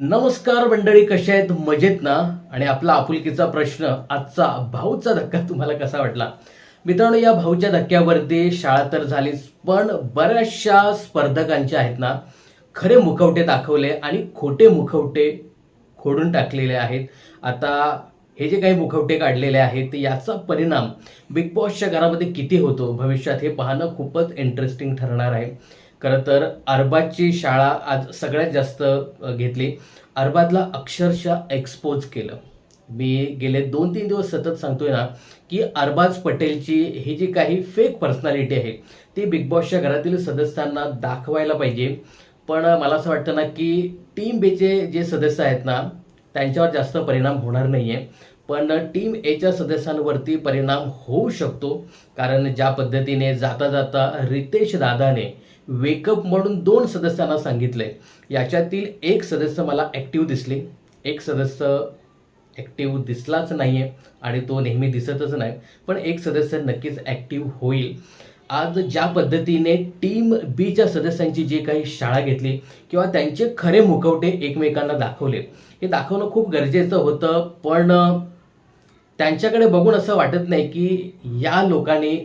नमस्कार मंडळी कशा आहेत? मजेत ना? आणि आपला आपुलकीचा प्रश्न आजचा भाऊचा धक्का तुम्हाला कसा वाटला? मित्रांनो या भाऊच्या धक्क्यावरती शाळा तर झालीच पण बऱ्याचशा स्पर्धकांच्या आहेत ना खरे मुखवटे दाखवले आणि खोटे मुखवटे खोडून टाकलेले आहेत. आता हे जे काही मुखवटे काढलेले आहेत याचा परिणाम बिग बॉसच्या घरामध्ये किती होतो? भविष्यात हे पाहणं खूपच इंटरेस्टिंग ठरणार आहे. खरं तर अरबाजची शाळा आज सगळ्यात जास्त घेतली. अरबाजला अक्षरशः एक्सपोज केलं. मी गेले दोन तीन दिवस सतत सांगतोय ना की अरबाज पटेलची ही जी काही फेक पर्सनॅलिटी आहे ती बिग बॉसच्या घरातील सदस्यांना दाखवायला पाहिजे. पण मला असं वाटतं ना की टीम बेचे जे सदस्य आहेत ना त्यांच्यावर जास्त परिणाम होणार नाही आहे पण टीम एच्या सदस्यांवरती परिणाम होऊ शकतो. कारण ज्या पद्धतीने जाता जाता रितेश दादाने वेकअप म्हणून दोन सदस्यांना सांगितलंय याच्यातील एक सदस्य मला ॲक्टिव्ह दिसले. एक सदस्य ॲक्टिव्ह दिसलाच नाही आहे आणि तो नेहमी दिसतच नाही. पण एक सदस्य नक्कीच ॲक्टिव्ह होईल. आज ज्या पद्धतीने टीम बीच्या सदस्यांची जी काही शाळा घेतली किंवा त्यांचे खरे मुखवटे एकमेकांना दाखवले हे दाखवणं खूप गरजेचं होतं. पण त्यांच्याकडे बघून असं वाटत नाही की या लोकांनी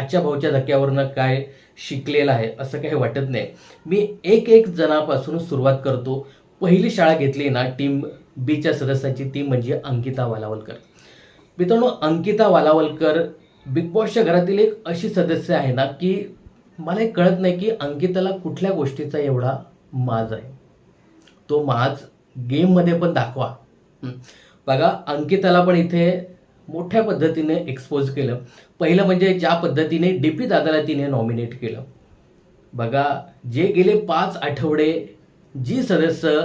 आजच्या भाऊच्या धक्क्यावरनं काय शिकलेलं आहे असं काही वाटत नाही. मी एक एक जणापासून सुरुवात करतो. पहिली शाळा घेतली ना टीम बीच्या सदस्याची ती म्हणजे अंकिता वालावलकर. मित्रांनो अंकिता वालावलकर बिग बॉसच्या घरातील एक अशी सदस्य आहे ना की मला हे कळत नाही की अंकिताला कुठल्या गोष्टीचा एवढा माज आहे. तो माज गेममध्ये पण दाखवा. बघा अंकिताला पण इथे मोठ्या पद्धतीने एक्सपोज केलं. पहिलं म्हणजे ज्या पद्धतीने डी पी दादाला तिने नॉमिनेट केलं. बघा जे गेले पाच आठवडे जी सदस्य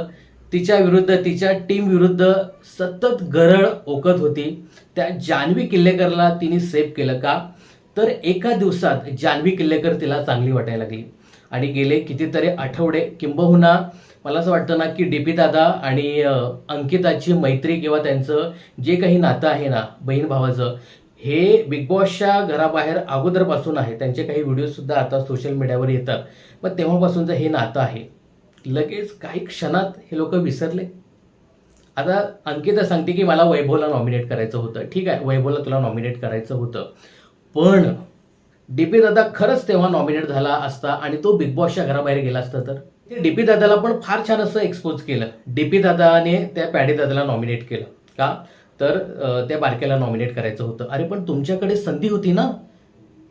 तिच्या विरुद्ध तिच्या टीम विरुद्ध सतत गरळ ओकत होती त्या जान्हवी किल्लेकरला तिने सेव्ह केलं का? तर एका दिवसात जान्हवी किल्लेकर तिला चांगली वाटायला लागली. आणि गेले कितीतरी आठवडे किंबहुना मला असं वाटतं ना की डी पी दादा आणि अंकिताची मैत्री किंवा त्यांचं जे काही नातं आहे ना बहीण भावाचं हे बिग बॉसच्या घराबाहेर अगोदरपासून आहे. त्यांचे काही व्हिडिओसुद्धा आता सोशल मीडियावर येतात. पण तेव्हापासूनचं हे नातं आहे. लगेच काही क्षणात हे लोक विसरले. आता अंकिता सांगते की मला वैभवला नॉमिनेट करायचं होतं. ठीक आहे वैभवला तुला नॉमिनेट करायचं होतं. पण डीपी दादा खरंच तेव्हा नॉमिनेट झाला असता आणि तो बिग बॉसच्या घराबाहेर गेला असता तर? डीपी दादाला पण फार छान असं एक्सपोज केलं. डीपी दादाने त्या पॅडी दादाला नॉमिनेट केलं. का? तर त्या बारक्याला नॉमिनेट करायचं होतं. अरे पण तुमच्याकडे संधी होती ना?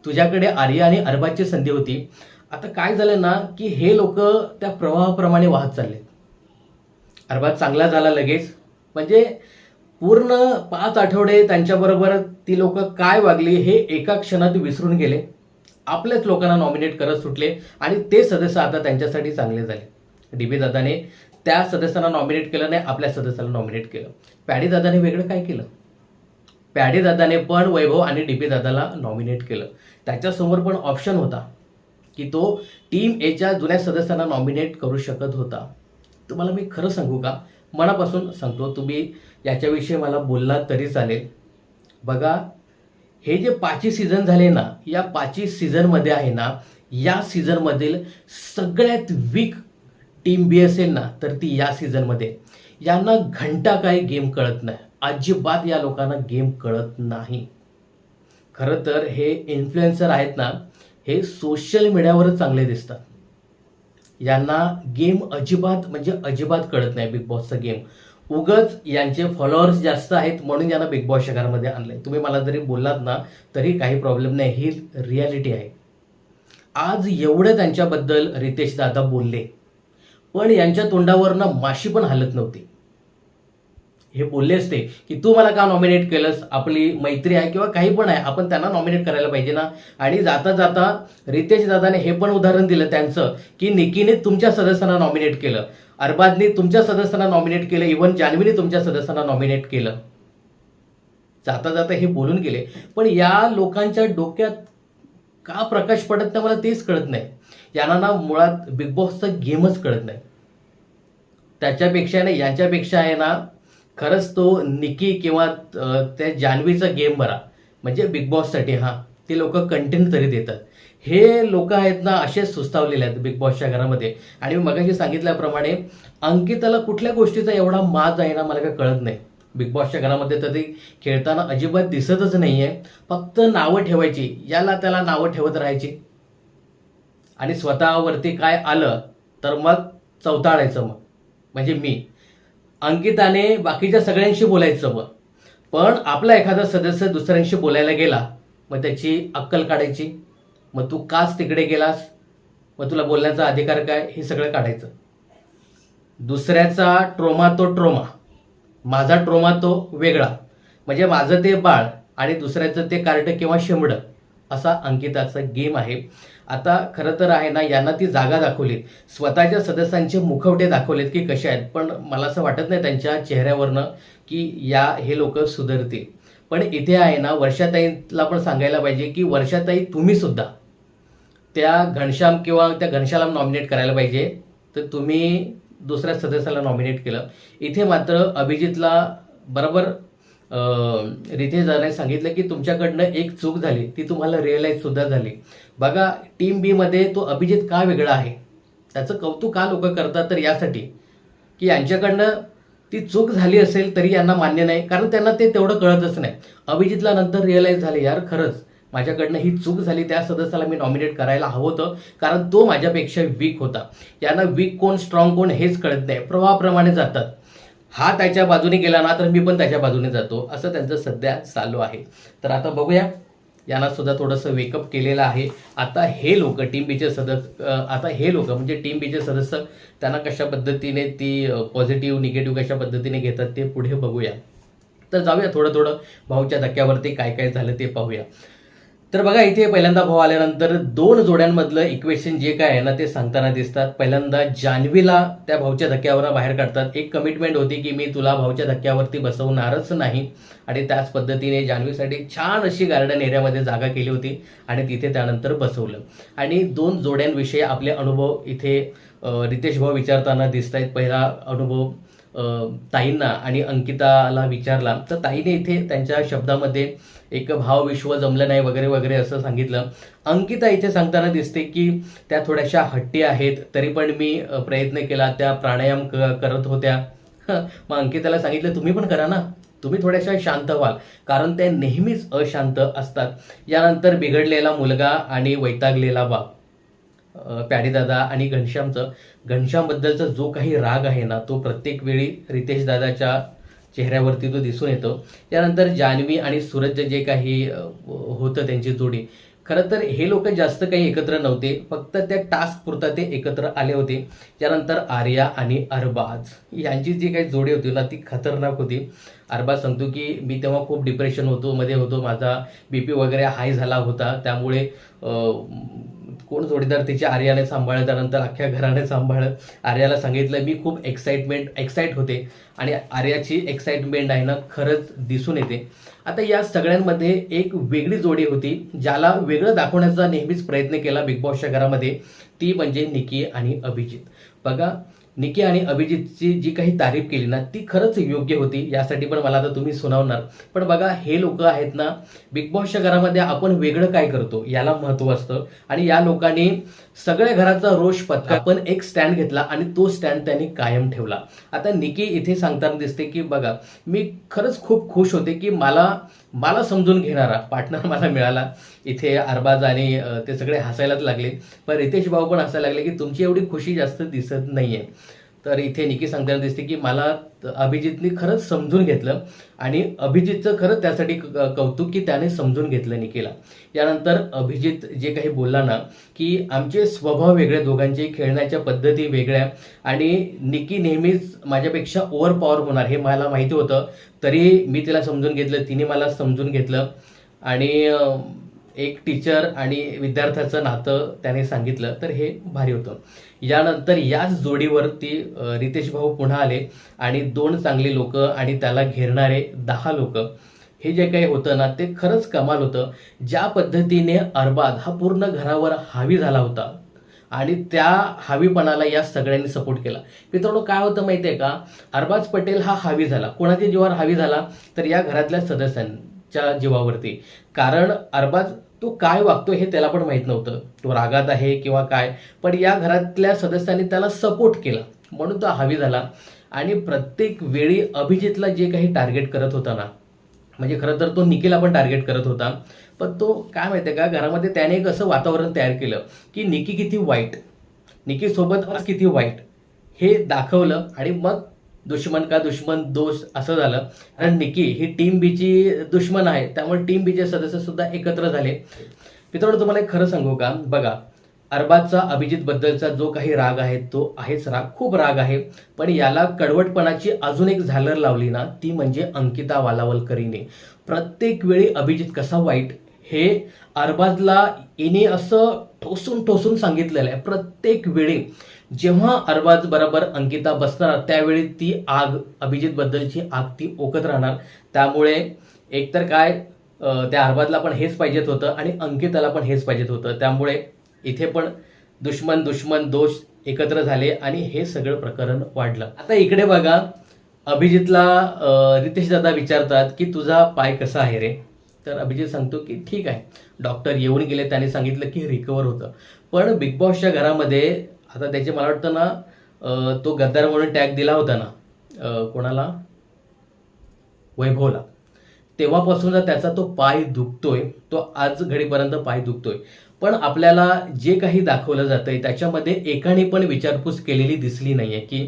तुझ्याकडे आर्या आणि अरबाजची संधी होती. आता काय झालं ना की हे लोक त्या प्रवाहाप्रमाणे वाहत चालले अरबाज चांगला झाला लगेच. म्हणजे पूर्ण पाच आठवडे त्यांच्याबरोबर ती लोक काय वागली हे एका क्षणात विसरून गेले. आपल्याच लोकांना नॉमिनेट करत सुटले आणि ते सदस्य आता त्यांच्यासाठी चांगले झाले. डी बी दादाने त्या सदस्यांना नॉमिनेट केलं नाही आपल्या सदस्याला नॉमिनेट केलं. पॅडी दादाने वेगळं काय केलं? पॅडी दादाने पण वैभव आणि डी पी दादाला नॉमिनेट केलं. त्याच्यासमोर पण ऑप्शन होता की तो टीम एच्या जुन्या सदस्यांना नॉमिनेट करू शकत होता. तुम्हाला मी खरं सांगू का? मनापासून सांगतो तुम्ही याच्याविषयी मला बोलला तरी चालेल. बघा हे जे पाचही सीझन झाले ना या पाचही सीझनमध्ये आहे ना या सीझनमधील सगळ्यात वीक टीम बी असेल ना तर ती या सीझनमध्ये यांना घंटा काही गेम कळत नाही. अजिबात या लोकांना गेम कळत नाही. खरं तर हे इन्फ्लुएन्सर आहेत ना हे सोशल मीडियावरच चांगले दिसतात. यांना गेम अजिबात म्हणजे अजिबात कळत नाही बिग बॉसचा गेम उगच यांचे फॉलोअर्स जास्त आहेत म्हणून यांना बिग बॉसच्या घरामध्ये आणलंय. तुम्ही मला जरी बोललात ना तरी काही प्रॉब्लेम नाही. ही रियालिटी आहे. आज एवढं त्यांच्याबद्दल रितेश दादा बोलले. पण यांच्या तोंडावरनं माशी पण हलत नव्हती. हे बोलले असते की तू मला का नॉमिनेट केलंस? आपली मैत्री आहे किंवा काही पण आहे आपण त्यांना नॉमिनेट करायला पाहिजे ना? आणि जाता जाता रितेश दादाने हे पण उदाहरण दिलं त्यांचं की निकीने तुमच्या सदस्यांना नॉमिनेट केलं. अरबाजने तुमच्या सदस्यांना नॉमिनेट केलं इव्हन जान्हवीने तुमच्या सदस्यांना नॉमिनेट केलं. जाता जाता हे बोलून गेले. पण या लोकांच्या डोक्यात का प्रकाश पडत नाही मला तेच कळत नाही. यांना ना मुळात बिग बॉसचा गेमच कळत नाही. त्याच्यापेक्षा ना यांच्यापेक्षा आहे ना खरंच तो निकी किंवा त्या जान्हवीचा गेम बरा. म्हणजे बिग बॉससाठी हां. ते लोक कंटेंट तरी देतात. हे लोक आहेत ना असेच सुस्तावलेले आहेत बिग बॉसच्या घरामध्ये. आणि मी मगाशी सांगितल्याप्रमाणे अंकिताला कुठल्या गोष्टीचा एवढा माज आहे ना मला काय कळत नाही. बिग बॉसच्या घरामध्ये तर ते खेळताना अजिबात दिसतच नाही आहे फक्त नावं ठेवायची. याला त्याला नावं ठेवत राहायची. आणि स्वतःवरती काय आलं तर मग चौताळायचं मग. म्हणजे मी. अंकिताने बाकीच्या सगळ्यांशी बोलायचं पण पण आपला एखादा सदस्य दुसऱ्यांशी बोलायला गेला मग त्याची अक्कल काढायची. मग तू काच तिकडे गेलास? मग तुला बोलण्याचा अधिकार काय? हे सगळं काढायचं. दुसऱ्याचा ट्रोमा तो ट्रोमा. माझा ट्रोमा तो वेगळा. म्हणजे माझं ते बाळ आणि दुसऱ्याचं ते कार्ट किंवा शिंबडं. असा अंकिताचा गेम आहे. आता खरं तर आहे ना यांना ती जागा दाखवलीत. स्वतःच्या सदस्यांचे मुखवटे दाखवलेत की कसे आहेत. पण मला असं वाटत नाही त्यांच्या चेहऱ्यावरनं की या हे लोक सुधारतील. पण इथे आहे ना वर्षाताईला पण सांगायला पाहिजे की वर्षाताई तुम्ही सुद्धा त्या घनश्याम किंवा त्या घनश्याला नॉमिनेट करायला पाहिजे. तर तुम्ही दुसऱ्या सदस्याला नॉमिनेट केलं. इथे मात्र अभिजितला बरोबर अं, रितेशदाने सांगितलं की तुमच्याकडनं एक चूक झाली ती तुम्हाला रिअलाईज सुद्धा झाली. बघा टीम बीमध्ये तो अभिजित का वेगळा आहे? त्याचं कौतुक का लोक करतात तर यासाठी? की यांच्याकडनं ती चूक झाली असेल तरी यांना मान्य नाही कारण त्यांना ते तेवढं कळतच नाही. अभिजितला नंतर रिअलाईज झाले यार खरंच माझ्याकडनं ही चूक झाली त्या सदस्याला मी नॉमिनेट करायला हवं होतं कारण तो माझ्यापेक्षा वीक होता. यांना वीक कोण स्ट्रॉंग कोण हेच कळत नाही. प्रवाहाप्रमाणे जातात. हा त्याच्या बाजूने गेला ना तर मी पण त्याच्या बाजूने जातो असं त्यांचं सध्या चालू आहे. तर आता बघूया यांना सुद्धा थोडंसं वेकअप केलेलं आहे. आता हे लोक टीम बीचे सदस्य आता हे लोक म्हणजे टीम बीचे सदस्य त्यांना कशा पद्धतीने ती पॉझिटिव्ह निगेटिव्ह कशा पद्धतीने घेतात ते पुढे बघूया. तर जाऊया थोडं थोडं भाऊच्या धक्क्यावरती काय काय झालं ते पाहूया. तर बघा इथे पहिल्यांदा भाऊ आल्यानंतर दोन जोड्यांमधलं इक्वेशन जे काय आहे ना ते सांगताना दिसतात. पहिल्यांदा जान्हवीला त्या भाऊच्या धक्क्यावर बाहेर काढतात. एक कमिटमेंट होती की मी तुला भाऊच्या धक्क्यावरती बसवणारच नाही. आणि त्याच पद्धतीने जान्हवीसाठी छान अशी गार्डन एरियामध्ये जागा केली होती आणि तिथे त्यानंतर बसवलं. आणि दोन जोड्यांविषयी आपले अनुभव इथे रितेश भाऊ विचारताना दिसत आहेत पहिला अनुभव ताईंना आणि अंकिताला विचारला. तर ताईने इथे त्यांच्या शब्दामध्ये एक भावविश्व जमलं नाही वगैरे वगैरे असं सांगितलं. अंकिता इथे सांगताना दिसते की त्या थोड्याशा हट्टी आहेत तरी पण मी प्रयत्न केला त्या प्राणायाम क- करत होत्या. हं, मग अंकिताला सांगितलं तुम्ही पण करा ना. तुम्ही थोड्याशा शांत व्हाल. कारण ते नेहमीच अशांत असतात. यानंतर बिघडलेला मुलगा आणि वैतागलेला बाप. प्याडीदादा आणि घनश्यामचं. घनश्यामबद्दलचा जो काही राग आहे ना तो प्रत्येक वेळी रितेश दादाच्या चेहऱ्यावरती तो दिसून येतो. त्यानंतर जान्हवी आणि सूरज जे काही होतं त्यांची जोडी खरं तर हे लोक जास्त काही एकत्र नव्हते. फक्त त्या टास्क पुरता ते एकत्र आले होते. त्यानंतर आर्या आणि अरबाज यांची जी काही जोडी होती ना ती खतरनाक होती. अरबाज सांगतो की मी तेव्हा खूप डिप्रेशन होतो मध्ये होतो माझा बीपी वगैरे हाय झाला होता. त्यामुळे कोण जोडीदार तिच्या आर्याने सांभाळलं त्यानंतर अख्ख्या घराने सांभाळलं. आर्याला सांगितलं मी खूप एक्साइटमेंट एक्साइट होते. आणि आर्याची एक्साइटमेंट आहे ना खरंच दिसून येते. आता या सगळ्यांमध्ये एक वेगळी जोडी होती ज्याला वेगळं दाखवण्याचा नेहमीच प्रयत्न केला बिग बॉसच्या घरामध्ये. ती म्हणजे निकी आणि अभिजित. बघा निकी आणि अभिजितची जी काही तारीफ केली ना ती खरंच योग्य होती. यासाठी पण मला आता तुम्ही सुनावणार. पण बघा हे लोक आहेत ना बिग बॉसच्या घरामध्ये आपण वेगळं काय करतो याला महत्त्व असतं. आणि या लोकांनी सगळ्या घराचा रोष पत्का पण एक स्टँड घेतला आणि तो स्टँड त्यांनी कायम ठेवला. आता निकी इथे सांगताना दिसते की बघा मी खरंच खूप खुश होते की मला मला समजून घेणारा पार्टनर मला मिळाला. इथे अरबाज आणि ते सगळे हसायलाच लागले. पण रितेश भाऊ पण हसायला लागले की तुमची एवढी खुशी जास्त दिसत नाहीये. तर इथे निकी सांगताना दिसते की मला त- अभिजितने खरंच समजून घेतलं आणि अभिजितचं खरंच त्यासाठी क- कौतुक की त्याने समजून घेतलं निकीला. यानंतर अभिजित जे काही बोलला ना की आमचे स्वभाव वेगळे दोघांचे खेळण्याच्या पद्धती वेगळ्या आणि निकी नेहमीच माझ्यापेक्षा ओव्हर पॉवर होणार हे मला माहिती होतं. तरी मी तिला समजून घेतलं तिने मला समजून घेतलं आणि एक टीचर आणि विद्यार्थ्याचं नातं त्याने सांगितलं तर हे भारी होतं. यानंतर याच जोडीवरती रितेश भाऊ पुन्हा आले आणि दोन चांगली लोक आणि त्याला घेरणारे दहा लोक. हे जे काही होतं ना ते खरंच कमाल होतं. ज्या पद्धतीने अरबाज हा पूर्ण घरावर हावी झाला होता आणि त्या हावीपणाला या सगळ्यांनी सपोर्ट केला. मित्रांनो काय होतं माहिती आहे का? अरबाज पटेल हा हावी झाला. कोणाच्या जीवावर हावी झाला? तर या घरातल्या सदस्यांच्या जीवावरती. कारण अरबाज तो काय वागतो हे त्याला पण माहीत नव्हतं. तो रागात आहे किंवा काय. पण या घरातल्या सदस्यांनी त्याला सपोर्ट केला. म्हणून तो हवी झाला. आणि प्रत्येक वेळी अभिजितला जे काही टार्गेट करत होता ना म्हणजे खरं तर तो निकीला पण टार्गेट करत होता. पण तो काय माहिती आहे का घरामध्ये त्याने एक असं वातावरण तयार केलं की निकी किती वाईट निकीसोबत किती वाईट हे दाखवलं आणि मग दुश्मन का दुश्मन दोष असं झालं. कारण निकी ही टीम बीची दुश्मन आहे त्यामुळे टीम बीचे सदस्य सुद्धा एकत्र झाले. मित्रांनो तुम्हाला एक खरं सांगू का? बघा अरबाजचा अभिजितबद्दलचा जो काही राग आहे तो आहेच राग खूप राग आहे. पण याला कडवटपणाची अजून एक झालर लावली ना ती म्हणजे अंकिता वालावलकरीने. प्रत्येक वेळी अभिजित कसा वाईट हे अरबाजला इने असं ठोसून ठोसून सांगितलेलं आहे. प्रत्येक वेळी जेव्हा अरबाज बरोबर अंकिता बसणार त्यावेळी ती आग अभिजित बद्दलची आग ती ओकत राहणार. त्यामुळे एकतर काय त्या अरबाजला पण हेच पाहिजेत होतं आणि अंकिताला पण हेच पाहिजेत होतं. त्यामुळे इथे पण दुश्मन दुश्मन दोष एकत्र झाले आणि हे सगळं प्रकरण वाढलं. आता इकडे बघा अभिजितला रितेश दादा विचारतात की तुझा पाय कसा आहे रे? तर अभिजित सांगतो की ठीक आहे. डॉक्टर येऊन गेले त्याने सांगितलं की रिकवर होतं. पण बिग बॉसच्या घरामध्ये आता त्याचे मला वाटतं ना तो गद्दार म्हणून टॅग दिला होता ना कोणाला? वैभवला. तेव्हापासून त्याचा तो पाय दुखतोय तो आज घडीपर्यंत पाय दुखतोय. पण आपल्याला जे काही दाखवलं जातंय त्याच्यामध्ये एकाने पण विचारपूस केलेली दिसली नाहीये की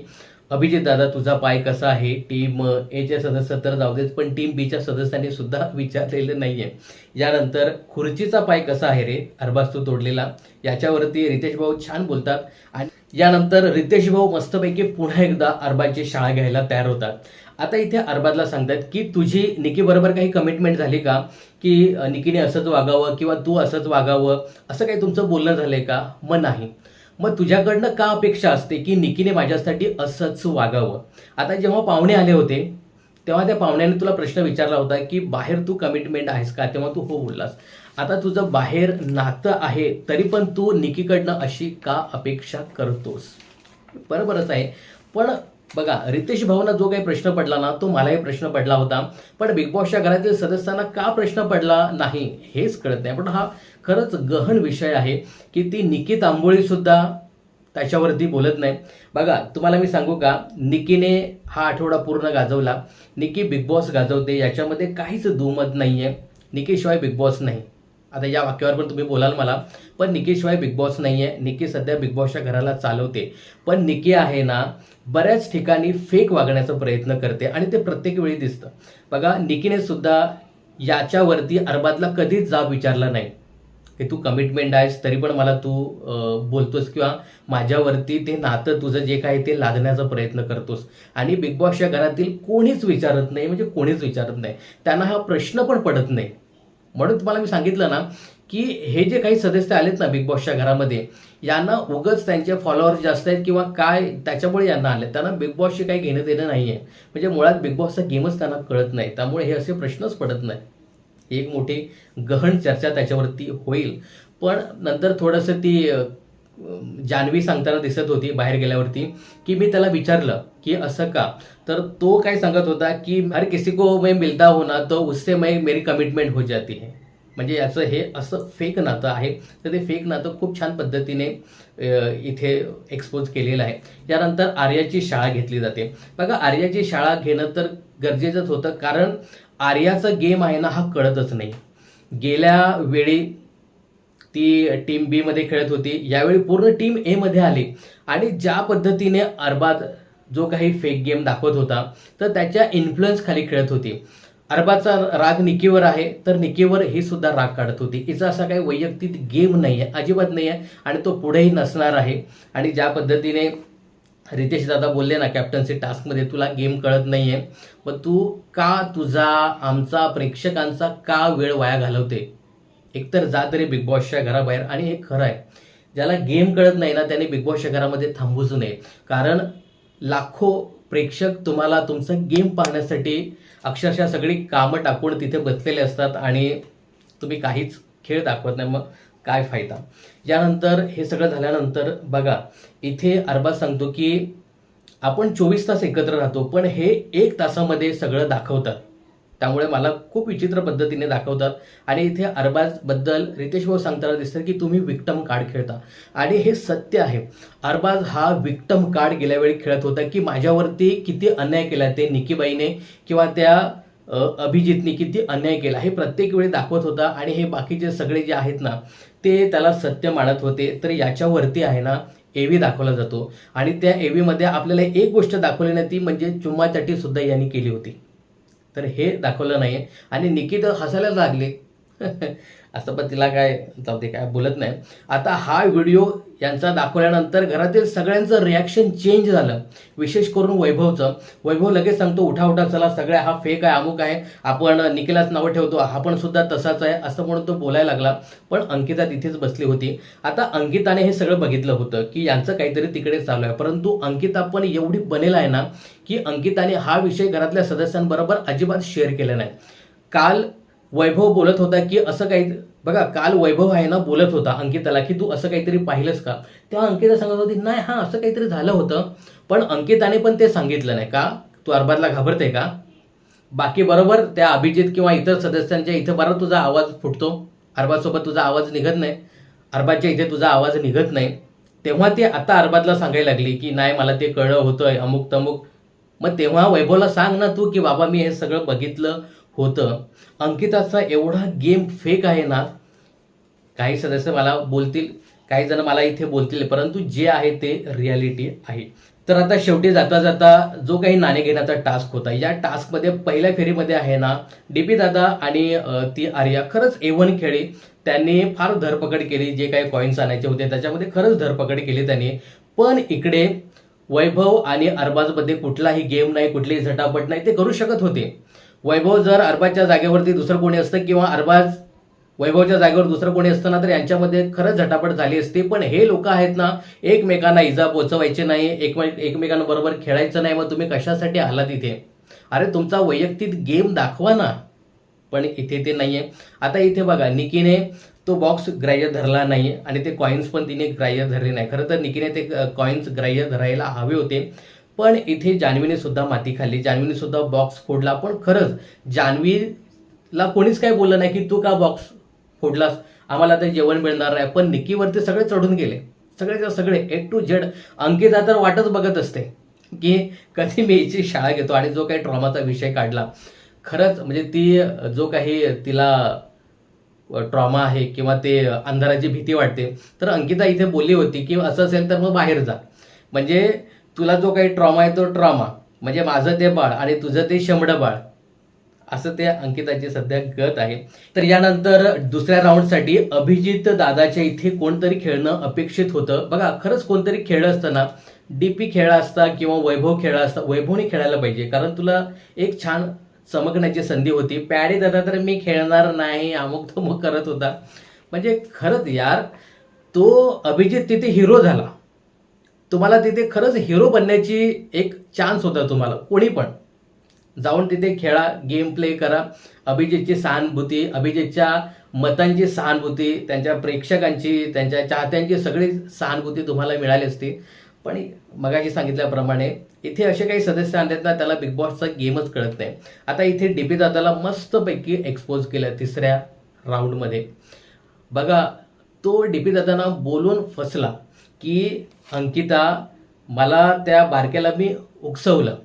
अभिजित दादा तुझा पाय कसा आहे? टीम एच्या सदस्य तर जाऊ देत पण टीम बीच्या सदस्यांनी सुद्धा विचारलेलं नाहीये. यानंतर खुर्चीचा पाय कसा आहे रे? अरबाज तू तोडलेला. याच्यावरती रितेश भाऊ छान बोलतात. आणि यानंतर रितेश भाऊ मस्तपैकी पुन्हा एकदा अरबाजची शाळा घ्यायला तयार होतात. आता इथे अरबाजला सांगतात की तुझी निकी बरोबर काही कमिटमेंट झाली का? की निकीने असंच वागावं किंवा तू असंच वागावं? असं काही तुमचं बोलणं झालंय का? मग नाही. मग तुझ्याकडनं का अपेक्षा असते की निकीने माझ्यासाठी असंच वागावं? आता जेव्हा पाहुणे आले होते तेव्हा त्या पाहुण्याने तुला प्रश्न विचारला होता की बाहेर तू कमिटमेंट आहेस का? तेव्हा तू हो बोललास. आता तुझं बाहेर नातं आहे तरी पण तू निकीकडनं अशी का अपेक्षा करतोस? बरोबरच आहे. पण बघा रितेश भाऊना जो काही प्रश्न पडला ना तो मलाही प्रश्न पडला होता. पण बिग बॉसच्या घरातील सदस्यांना का प्रश्न पडला नाही हेच कळत नाही. पण हा खरंच गहन विषय आहे की ती निकित आंबोळीसुद्धा त्याच्यावरती बोलत नाही. बघा तुम्हाला मी सांगू का? निकीने हा आठवडा पूर्ण गाजवला. निकी बिग बॉस गाजवते याच्यामध्ये काहीच दुमत नाही आहे निकीशिवाय बिग बॉस नाही. आता या वाक्यावर पण तुम्ही बोलाल मला पण निकीशिवाय बिग बॉस नाही आहे निकी सध्या बिग बॉसच्या घराला चालवते. पण निकी आहे ना बऱ्याच ठिकाणी फेक वागण्याचा प्रयत्न करते आणि ते प्रत्येक वेळी दिसतं. बघा निकीने सुद्धा याच्यावरती अरबातला कधीच जाब विचारला नाही. की तू कमिटमेंट आहेस तरी पण मला तू बोलतोस किंवा माझ्यावरती ते नातं तुझं जे काही ते लादण्याचा प्रयत्न करतोस. आणि बिग बॉसच्या घरातील कोणीच विचारत नाही म्हणजे कोणीच विचारत नाही. त्यांना हा प्रश्न पण पडत नाही. म्हणून तुम्हाला मी सांगितलं ना की हे जे काही सदस्य आलेत ना बिग बॉसच्या घरामध्ये यांना उगच त्यांचे फॉलोअर्स जास्त आहेत किंवा काय त्याच्यामुळे यांना आले त्यांना बिग बॉसशी काही घेणं देणं नाही आहे म्हणजे मुळात बिग बॉसचा गेमच त्यांना कळत नाही. त्यामुळे हे असे प्रश्नच पडत नाही. एक मोठी गहन चर्चा त्याच्यावरती होईल. पण नंतर थोडंसं ती जान्हवी सांगताना दिसत होती बाहेर गेल्यावरती की मी त्याला विचारलं की असं का? तर तो काय सांगत होता की हर किसी को मैं मिलता हो ना तो उससे मैं मेरी कमिटमेंट हो जाती है. म्हणजे याचं हे असं फेक नातं आहे. तर ते फेक नातं खूप छान पद्धतीने इथे एक्सपोज केलेलं आहे. यानंतर आर्याची शाळा घेतली जाते. बघा आर्याची शाळा घेणं तर गरजेचंच होतं कारण आर्याचा गेम आहे ना हा कळतच नाही. गेल्या वेळी ती टीम बीमध्ये खेळत होती. यावेळी पूर्ण टीम एमध्ये आली. आणि ज्या पद्धतीने अरबाज जो काही फेक गेम दाखवत होता तर त्याच्या इन्फ्लुएन्स खाली खेळत होती. अरबाचा राग निकीवर आहे तर निकीवर ही सुद्धा राग काढत होती. हिचा असा काही वैयक्तिक गेम नाही आहे अजिबात नाही आहे आणि तो पुढेही नसणार आहे. आणि ज्या पद्धतीने रितेश दादा बोलले ना कॅप्टन्सी टास्कमध्ये तुला गेम कळत नाही आहे पण तू का तुझा आमचा प्रेक्षकांचा का वेळ वाया घालवते? एकतर जा तरी बिग बॉसच्या घराबाहेर. आणि हे खरं आहे ज्याला गेम कळत नाही ना त्याने बिग बॉसच्या घरामध्ये थांबूच नये. कारण लाखो प्रेक्षक तुम्हाला तुमचं गेम पाहण्यासाठी अक्षरशः सगळी कामं टाकून तिथे बसलेले असतात आणि तुम्ही काहीच खेळ दाखवत नाही. मग काय फायदा? यानंतर हे सगळं झाल्यानंतर बघा इथे अरबाज सांगतो की आपण चोवीस तास एकत्र राहतो पण हे एक तासामध्ये सगळं दाखवतात. त्यामुळे मला खूप विचित्र पद्धतीने दाखवतात. आणि इथे अरबाजबद्दल रितेश भाऊ सांगताना दिसतं की तुम्ही विक्टम कार्ड खेळता. आणि हे सत्य आहे. अरबाज हा विक्टम कार्ड गेल्या वेळी खेळत होता की माझ्यावरती किती अन्याय केला ते निकीबाईने किंवा त्या अभिजितने किती अन्याय केला हे प्रत्येक वेळी दाखवत होता. आणि हे बाकीचे सगळे जे आहेत ना ते त्याला सत्य मानत होते तर याच्यावरती आहे ना एव्ही दाखवला जातो. आणि त्या एव्हीमध्ये आपल्याला एक गोष्ट दाखवली नाही ती म्हणजे चुम्माचाटी सुद्धा यांनी केली होती. तर हे दाखवलं नाही आणि निकित हसायला लागले. असं पण तिला काय जाऊ काय बोलत नाही. आता हा व्हिडिओ यांचा दाखवल्यानंतर घरातील सगळ्यांचं रिॲक्शन चेंज झालं. विशेष करून वैभवचं. वैभव लगेच सांगतो उठा उठा चला सगळ्या हा फेक आहे अमुक आहे. आपण निखिलाच नावं ठेवतो. हा पण सुद्धा तसाच आहे असं म्हणून तो बोलायला लागला. पण अंकिता तिथेच बसली होती. आता अंकिताने हे सगळं बघितलं होतं की यांचं काहीतरी तिकडे चालू आहे. परंतु अंकिता पण एवढी बनेल आहे ना की अंकिताने हा विषय घरातल्या सदस्यांबरोबर अजिबात शेअर केला नाही. काल वैभव बोलत होता की असं काही बघा काल वैभव आहे ना बोलत होता अंकिताला की तू असं काहीतरी पाहिलंस का? तेव्हा अंकिता सांगत होती नाही हा असं काहीतरी झालं होतं. पण अंकिताने पण ते सांगितलं नाही. का? तू अरबाजला घाबरते का? बाकी बरोबर त्या अभिजित किंवा इतर सदस्यांच्या इथं बरं तुझा आवाज फुटतो. अरबाजसोबत तुझा आवाज निघत नाही. अरबाजच्या इथे तुझा आवाज निघत नाही. तेव्हा ते आता अरबाजला सांगायला लागली की नाही मला ते कळलं होतंय अमुक तमुक मग तेव्हा वैभवला सांग ना तू की बाबा मी हे सगळं बघितलं होतं. अंकिताचा एवढा गेम फेक आहे ना काही सदस्य मला बोलतील काही जण मला इथे बोलतील परंतु जे आहे ते रियालिटी आहे. तर आता शेवटी जाता जाता जो काही नाणे घेण्याचा टास्क होता या टास्कमध्ये पहिल्या फेरीमध्ये आहे ना डी पी दादा आणि ती आर्या खरंच एवन खेळी. त्यांनी फार धरपकड केली जे काही कॉईन्स आणायचे होते त्याच्यामध्ये खरंच धरपकड केली त्यांनी. पण इकडे वैभव आणि अरबाजमध्ये कुठलाही गेम नाही कुठलीही झटापट नाही ते करू शकत होते. वैभव जर अरबाजच्या जागेवरती दुसरं कोणी असतं किंवा अरबाज वैभवच्या जागेवर दुसरं कोणी असतं ना तर यांच्यामध्ये खरंच झटापट झाली असते. पण हे लोक आहेत ना एकमेकांना इजा पोचवायचे नाही एकमे एकमेकांबरोबर खेळायचं नाही. मग तुम्ही कशासाठी आला तिथे अरे तुमचा वैयक्तिक गेम दाखवा ना. पण इथे ते नाहीये. आता इथे बघा निकीने तो बॉक्स ग्राह्य धरला नाही आणि ते कॉईन्स पण तिने ग्राह्य धरले नाही. खरं तर निकीने ते कॉईन्स ग्राह्य धरायला हवे होते. पण इथे जान्हवीने सुद्धा माती खाल्ली. जान्हवीने सुद्धा बॉक्स फोडला. पण खरंच जान्हवीला कोणीच काय बोललं नाही की तू का बॉक्स फोडलास? आम्हाला तर जेवण मिळणार नाही. पण निकीवरती सगळे चढून गेले. सगळेच्या सगळे ए टू झेड अंकिता तर वाटच बघत असते की कधी मी याची शाळा घेतो आणि जो काही ट्रॉमाचा विषय काढला. खरंच म्हणजे ती जो काही तिला ट्रॉमा आहे किंवा ते अंधाराची भीती वाटते तर अंकिता इथे बोलली होती की असं असेल तर मग बाहेर जा. म्हणजे तुला जो काही ट्रॉमा आहे तो ट्रॉमा म्हणजे माझं ते बाळ आणि तुझं ते शंभडं बाळ. असं ते अंकिताची सध्या गत आहे. तर यानंतर दुसऱ्या राऊंडसाठी अभिजित दादाच्या इथे कोणतरी खेळणं अपेक्षित होतं. बघा खरंच कोणतरी खेळ असताना डीपी खेळा असता किंवा वैभव खेळा असता वैभवने खेळायला पाहिजे. कारण तुला एक छान चमकण्याची संधी होती. पॅडी दादा तर मी खेळणार नाही. अमुक तमुक करत होता. म्हणजे खरंच यार तो अभिजित तिथे हिरो झाला. तुम्हाला तिथे खरंच हिरो बनण्याची एक चान्स होता तुम्हाला कोणी पण. जाऊन तिथे खेळा गेम प्ले करा. अभिजितची सहानुभूती अभिजितच्या मतांची सहानुभूती त्यांच्या प्रेक्षकांची त्यांच्या चाहत्यांची सगळी सहानुभूती तुम्हाला मिळाली असती. पण मगाशी सांगितल्याप्रमाणे इथे असे काही सदस्य आणतात ना त्याला बिग बॉसचा गेमच कळत नाही. आता इथे डीपी दादाला मस्तपैकी एक्सपोज केलं तिसऱ्या राऊंडमध्ये बघा तो डीपी दादांना बोलून फसला की अंकिता मला त्या बारक्याला मी उकसवलं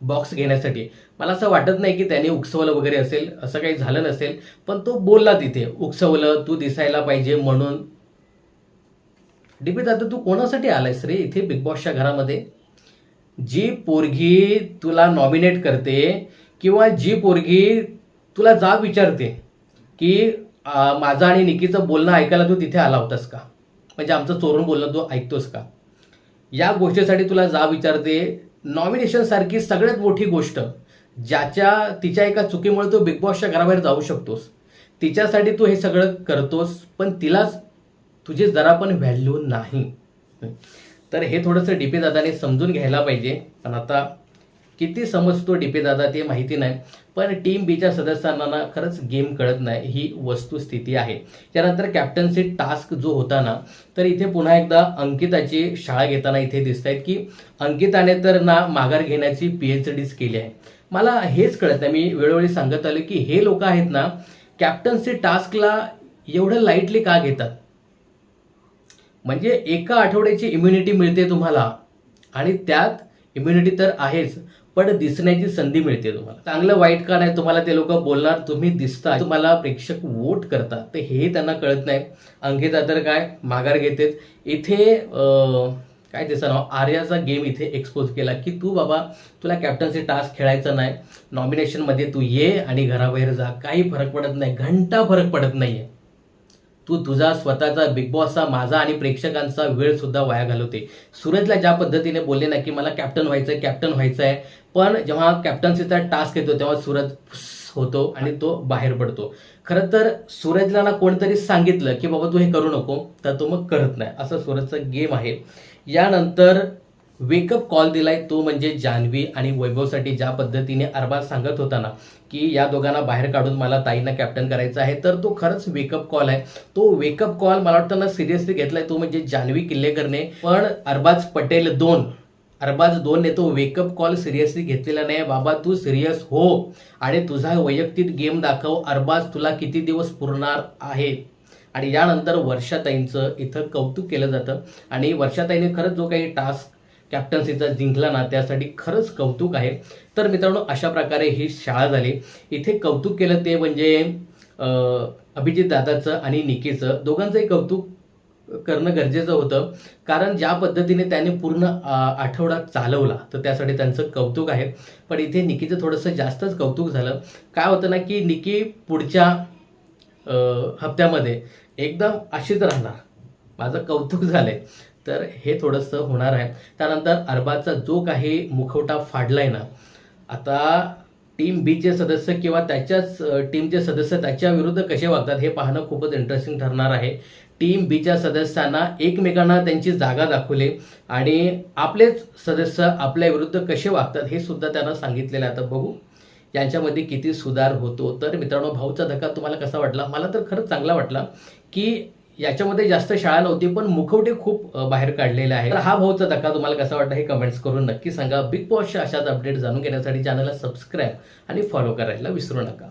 बॉक्स घेण्यासाठी. मला असं वाटत नाही की त्याने उकसवलं वगैरे असेल असं काही झालं नसेल पण तो बोलला तिथे उकसवलं तू दिसायला पाहिजे म्हणून. डिपी दादा तू कोणासाठी आलायस रे इथे बिग बॉसच्या घरामध्ये? जी पोरगी तुला नॉमिनेट करते किंवा जी पोरगी तुला जाब विचारते की माझं आणि निकीचं बोलणं ऐकायला तू तिथे आला होतास का? म्हणजे आमचं चोरून बोलणं तू ऐकतोस का? या गोष्टीसाठी तुला जा विचारते. नॉमिनेशनसारखी सगळ्यात मोठी गोष्ट ज्याच्या तिच्या एका चुकीमुळे तू बिग बॉसच्या घराबाहेर जाऊ शकतोस. तिच्यासाठी तू हे सगळं करतोस पण तिलाच तुझी जरा पण व्हॅल्यू नाही. तर हे थोडंसं डीपी दादाने समजून घ्यायला पाहिजे. पण आता किती समजतो डीपी दादा ते माहिती नाही पण टीम बीच्या सदस्यांना ना खरंच गेम कळत नाही ही वस्तुस्थिती आहे. त्यानंतर कॅप्टन्सी टास्क जो होता ना तर इथे पुन्हा एकदा अंकिताची शाळा घेताना इथे दिसत आहेत की अंकिताने तर ना माघार घेण्याची पी एच डीच केली आहे. मला हेच कळत नाही मी वेळोवेळी सांगत आलो की हे लोक आहेत ना कॅप्टन्सी टास्कला एवढं लाईटली का घेतात? म्हणजे एका आठवड्याची इम्युनिटी मिळते तुम्हाला आणि त्यात इम्युनिटी तर आहेच पण दिसण्याची संधी मिळते तुम्हाला. चांगलं वाईट का नाही तुम्हाला ते लोक बोलणार तुम्ही दिसता तुम्हाला प्रेक्षक वोट करतात. तर हे त्यांना कळत नाही. अंकिता तर काय? माघार घेतेच इथे काय त्याचं नाव? आर्याचा गेम इथे एक्सपोज केला की तू बाबा तुला कॅप्टन्सी टास्क खेळायचा नाही. नॉमिनेशनमध्ये तू ये आणि घराबाहेर जा. काही फरक पडत नाही. घंटा फरक पडत नाही आहे तू तुझा स्वतःचा बिग बॉसचा माझा आणि प्रेक्षकांचा वेळ सुद्धा वाया घालवते. सूरजला ज्या पद्धतीने बोलले ना की मला कॅप्टन व्हायचंय कॅप्टन व्हायचं आहे पण जेव्हा कॅप्टन्सीचा टास्क येतो तेव्हा सूरज होतो आणि तो बाहेर पडतो. खरं तर सूरजला ना कोणतरी सांगितलं की बाबा तू हे करू नको तर तो मग करत नाही. असं सूरजचा गेम आहे. यानंतर वेकअप कॉल दिलाय तो म्हणजे जान्हवी आणि वैभवसाठी ज्या पद्धतीने अरबाज सांगत होता ना की या दोघांना बाहेर काढून मला ताईंना कॅप्टन करायचा आहे तर तो खरंच वेकअप कॉल आहे. तो वेकअप कॉल मला वाटतं ना सिरियसली घेतलाय तो म्हणजे जान्हवी किल्लेकरने. पण अरबाज पटेल दोन. अरबाज दोनने तो वेकअप कॉल सिरियसली घेतलेला नाही. बाबा तू सिरियस हो. आणि तुझा वैयक्तिक गेम दाखव. अरबाज तुला किती दिवस पुरणार आहे? आणि यानंतर वर्षाताईंचं इथं कौतुक केलं जातं. आणि वर्षाताईने खरंच जो काही टास्क कॅप्टन्सीचा जिंकला ना त्यासाठी खरंच कौतुक आहे. तर मित्रांनो अशा प्रकारे ही शाळा झाली. इथे कौतुक केलं ते म्हणजे अभिजित दादाचं आणि निकीचं दोघांचंही कौतुक करणं गरजेचं होतं. कारण ज्या पद्धतीने त्याने पूर्ण आठवडा चालवला तर त्यासाठी त्यांचं कौतुक आहे. पण इथे निकीचं थोडंसं जास्तच कौतुक झालं. काय होतं ना की निकी पुढच्या हप्त्यामध्ये एकदम अशीच राहणार. माझं कौतुक झालं आहे तर हे थोडंसं होणार आहे. त्यानंतर अरबाजचा जो काही मुखवटा फाडलाय ना आता टीम बीचे सदस्य किंवा त्याच्याच टीमचे सदस्य त्याच्या विरुद्ध कसे वागतात हे पाहणं खूपच इंटरेस्टिंग ठरणार आहे. टीम बीच्या सदस्यांना एकमेकांना त्यांची जागा दाखवली आणि आपलेच सदस्य आपल्या विरुद्ध कसे वागतात हे सुद्धा त्यांना सांगितलेलं आहे. आता बघू यांच्यामध्ये किती सुधार होतो. तर मित्रांनो भाऊचा धक्का तुम्हाला कसा वाटला? मला तर खरंच चांगला वाटला की याच्यामध्ये जास्त शाळा नव्हती पण मुखवटे खूप बाहेर काढलेले आहे तर हा भाऊचा धक्का तुम्हाला कसा वाटतं हे कमेंट्स करून नक्की सांगा. बिग बॉसच्या अशाच अपडेट जाणून घेण्यासाठी चॅनलला सबस्क्राईब आणि फॉलो करायला विसरू नका.